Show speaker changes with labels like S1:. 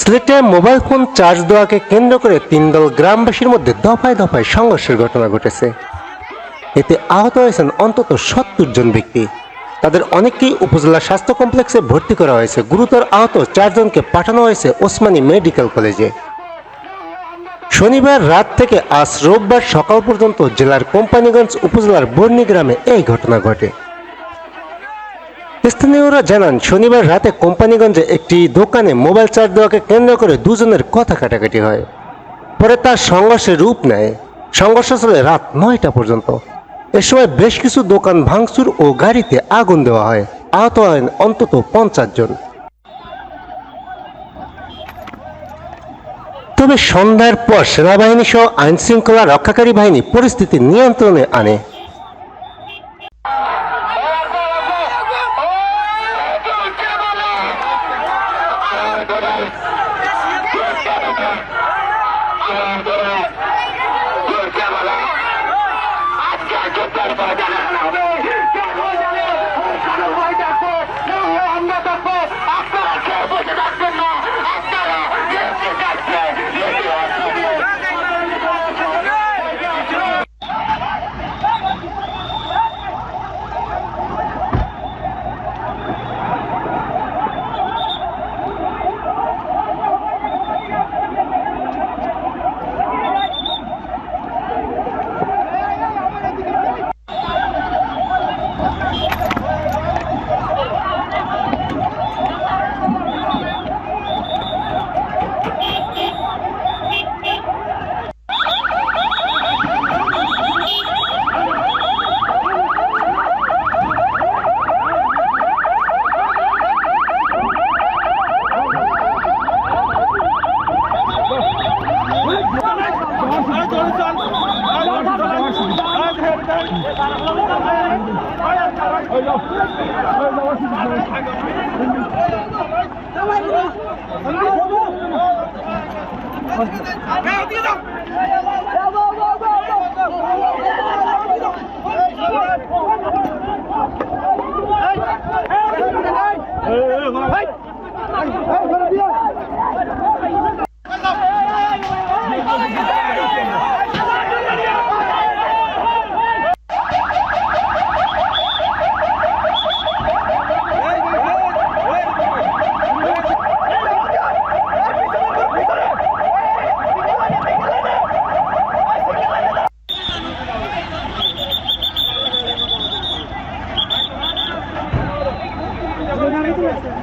S1: সিলেটে mobile phone charge দেওয়াকে কেন্দ্র করে তিন দল গ্রামবাসীর মধ্যে দফায় দফায় সংঘর্ষের ঘটনা ঘটেছে। এতে আহত হয়েছেন অন্তত সত্তর জন ব্যক্তি। তাদের অনেককেই উপজেলা স্বাস্থ্য কমপ্লেক্সে ভর্তি করা হয়েছে। গুরুতর আহত চারজনকে পাঠানো হয়েছে ওসমানী মেডিকেল কলেজে। শনিবার রাত থেকে আজ রোববার সকাল পর্যন্ত জেলার কোম্পানিগঞ্জ উপজেলার বর্ণি গ্রামে এই ঘটনা ঘটে। স্থানীয়রা জানান, শনিবার রাতে কোম্পানিগঞ্জে একটি দোকানে মোবাইল চার্জ দেওয়াকে কেন্দ্র করে দুজনের কথা কাটাকাটি হয়। পরে তার সংঘর্ষের রূপ নেয়। সংঘর্ষ চলে রাত নয়টা পর্যন্ত। এ সময় বেশ কিছু দোকান ভাঙচুর ও গাড়িতে আগুন দেওয়া হয়। আহত হয় অন্তত পঞ্চাশ জন। তবে সন্ধ্যার পর সেনাবাহিনী সহ আইন শৃঙ্খলা রক্ষাকারী বাহিনী পরিস্থিতি নিয়ন্ত্রণে আনে। আজকে যুদ্ধের পর জানানো হবে।
S2: Hey! Thank you.